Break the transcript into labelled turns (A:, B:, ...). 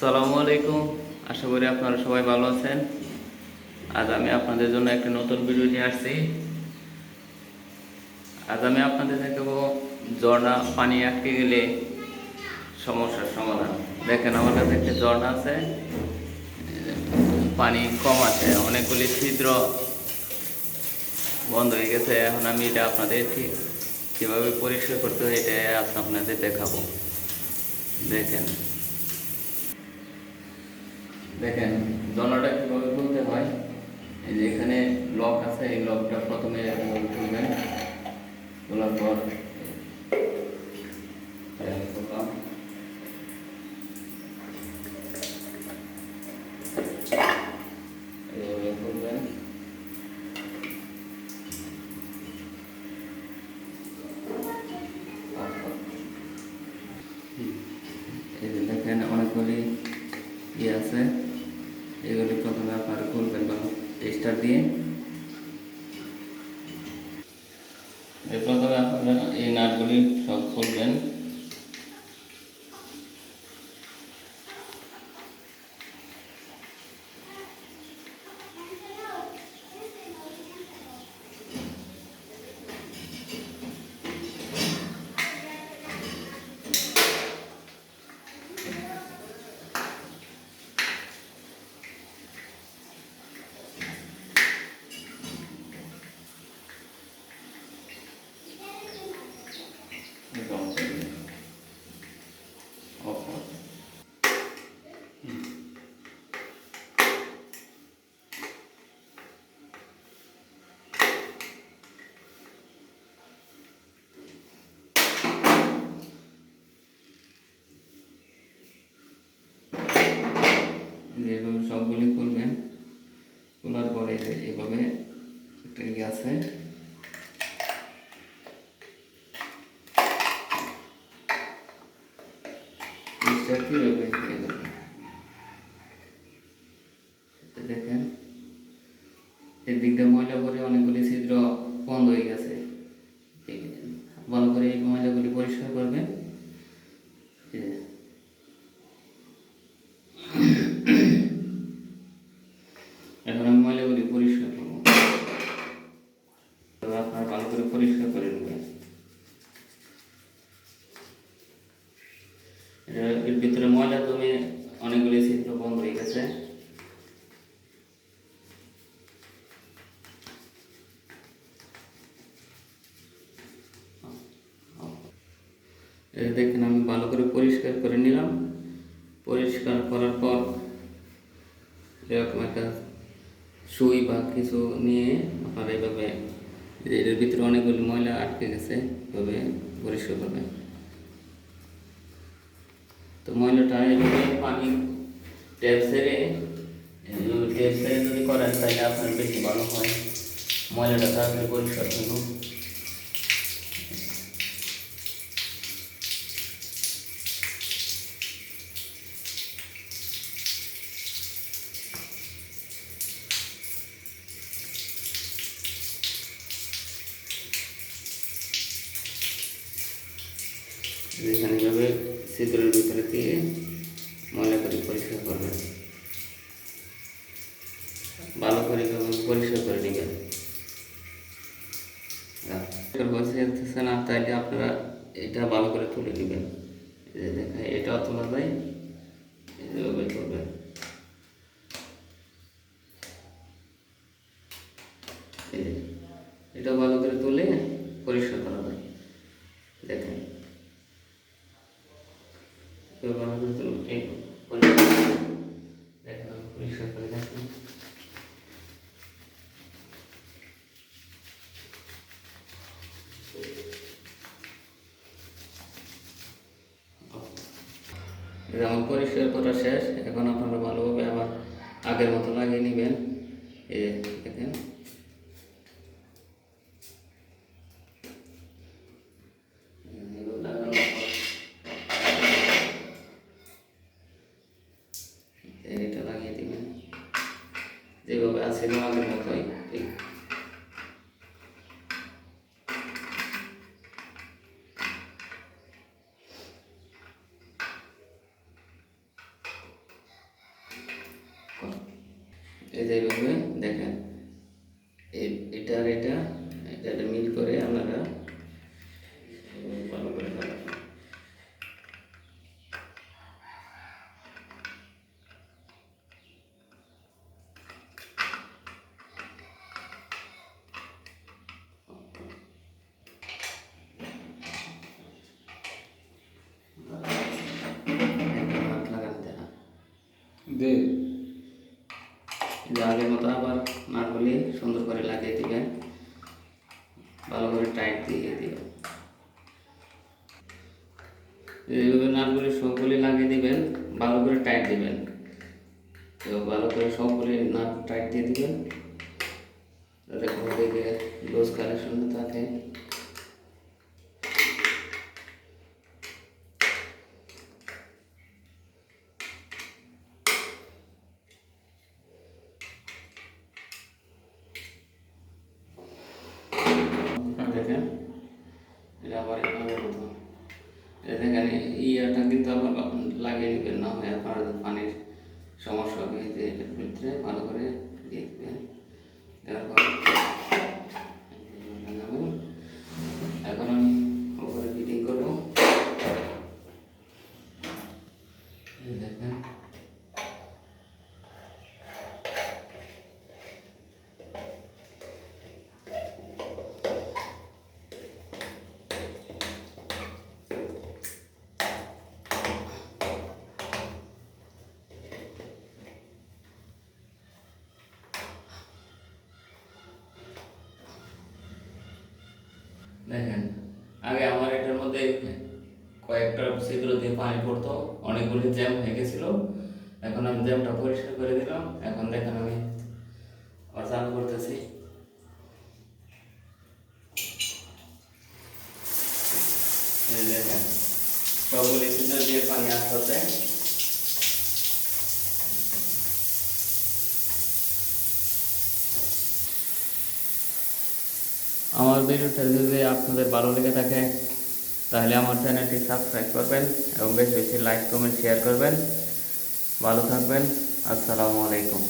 A: সালামু আলাইকুম। আশা করি আপনারা সবাই ভালো আছেন। আজ আমি আপনাদের জন্য একটা নতুন ভিডিও নিয়ে আসছি। আজ আমি আপনাদের দেখাবো ঝর্ণা পানি আটকে গেলে সমস্যার সমাধান। দেখেন আমার কাছে একটা ঝর্ণা আছে। পানি কম আছে, অনেকগুলি ছিদ্র বন্ধ হয়ে গেছে। এখন আমি এটা আপনাদের ঠিক কীভাবে পরিষ্কার করতে হয়, এটা আপনাদের দেখাবো। দেখেন। দেখেন দনাটা কীভাবে খুলতে হয়? এই যে এখানে লক আছে, এই লকটা প্রথমে এভাবে খুলবেন। খোলার পর এই খুললাম। এইভাবে খুলবেন এই যে দেখেন অনেকগুলি ইয়ে আছে, এগুলি প্রথমে আপনারা খুলবেন বা টেস্টার দিয়ে। প্রথমে আপনারা এই নাটগুলি সব খুলবেন এরকম করবেন। Off করবেন। যেভাবে সবগুলি খুলবেন খোলার পরে যে এভাবে একটা ইয়ে আছে। জিনিসটা কীভাবে হয়ে গেল সেটা দেখেন এর দিকটা ময়লা করে অনেকগুলি ছিদ্র বন্ধ হয়ে গেছে এই- ভালো করে এই ময়লাগুলি পরিষ্কার করবেন এই যে। এখন আমি ময়লাগুলি পরিষ্কার করব তবে আপনারা ভালো করে পরিষ্কার করে নেবেন এর- এর ভিতরে ময়লা জমে অনেকগুলি ছিদ্র বন্ধ হয়ে গেছে এই দেখেন আমি ভালো করে পরিষ্কার করে নিলাম। পরিষ্কার করার পর এরকম একটা সুই বা কিছু নিয়ে আপনারা এইভাবে এর ভিতরে অনেকগুলি ময়লা আটকে গেছে, এভাবে পরিষ্কার করবেন। তো ময়লাটা এভাবে পানি ট্যাপ সেরে ট্যাপ সেরে যদি করেন তাহলে আপনার বেশি ভালো হয়। ময়লাটা তাড়াতাড়ি পরিষ্কার হইব এখানে এভাবে ভিতরে দিয়ে ময়লা করে পরিষ্কার করবেন। ভালো করে পরিষ্কার করে নেবেন। বসে না, তাইলে আপনারা এটা ভালো করে তুলে নেবেন। দেখেন এটাও তোলা যায় তুলবেন এটা ভালো করে তুলে পরিষ্কার করা যায় দেখেন কেউ ভালো করে তুলুন এই পরিষ্কার দেখেন আমি পরিষ্কার করে দেখেন আমার পরিষ্কার করা শেষ। এখন আপনারা ভালোভাবে আবার আগের মতো লাগিয়ে নেবেন। এই দেখেন। যেভাবে আছে আগের মতোই। ঠিক এই যে দেখেন। এটা আর এটা এটা মিল করে আপনারা ভালো করে লাগাবেন। একটা হাত লাগান দেন
B: দে
A: যে আগের মতো আবার নাটগুলি সুন্দর করে লাগিয়ে দিবেন ভালো করে টাইট দিয়ে দিবেন এইভাবে নাটগুলি সবগুলি লাগিয়ে দিবেন, ভালো করে টাইট দিবেন। তো ভালো করে সবগুলি নাট টাইট দিয়ে দিবেন। যাতে কোনো দিকে লুজ কালেকশন না থাকে। দেখেন, এটা আবার এটা দেখেন ইয়াটা কিন্তু আবার লাগিয়ে নেবেন না, হয় আপনার পানির সমস্যা হবে এটার ভিতরে ভালো করে দিয়ে দেবেন দেওয়ার পর লাগাবেন। এখন আমি উপরে ফিটিং করব এই দেখেন দেখেন, আগে আমার এটার মধ্যে কয়েকটা ছিদ্র দিয়ে পানি পড়তো, অনেকগুলি জ্যাম হয়ে গেছিল এখন আমি জ্যামটা পরিষ্কার করে দিলাম। এখন দেখেন আমি আবার চালু করতেছি দেখেন, সবগুলি ছিদ্র দিয়ে পানি আসতেছে আমার ভিডিওটা যদি আপনাদের ভালো লেগে থাকে, তাহলে আমার চ্যানেলটি সাবস্ক্রাইব করবেন এবং বেশ বেশি লাইক কমেন্ট শেয়ার করবেন। ভালো থাকবেন। আসসালামু আলাইকুম।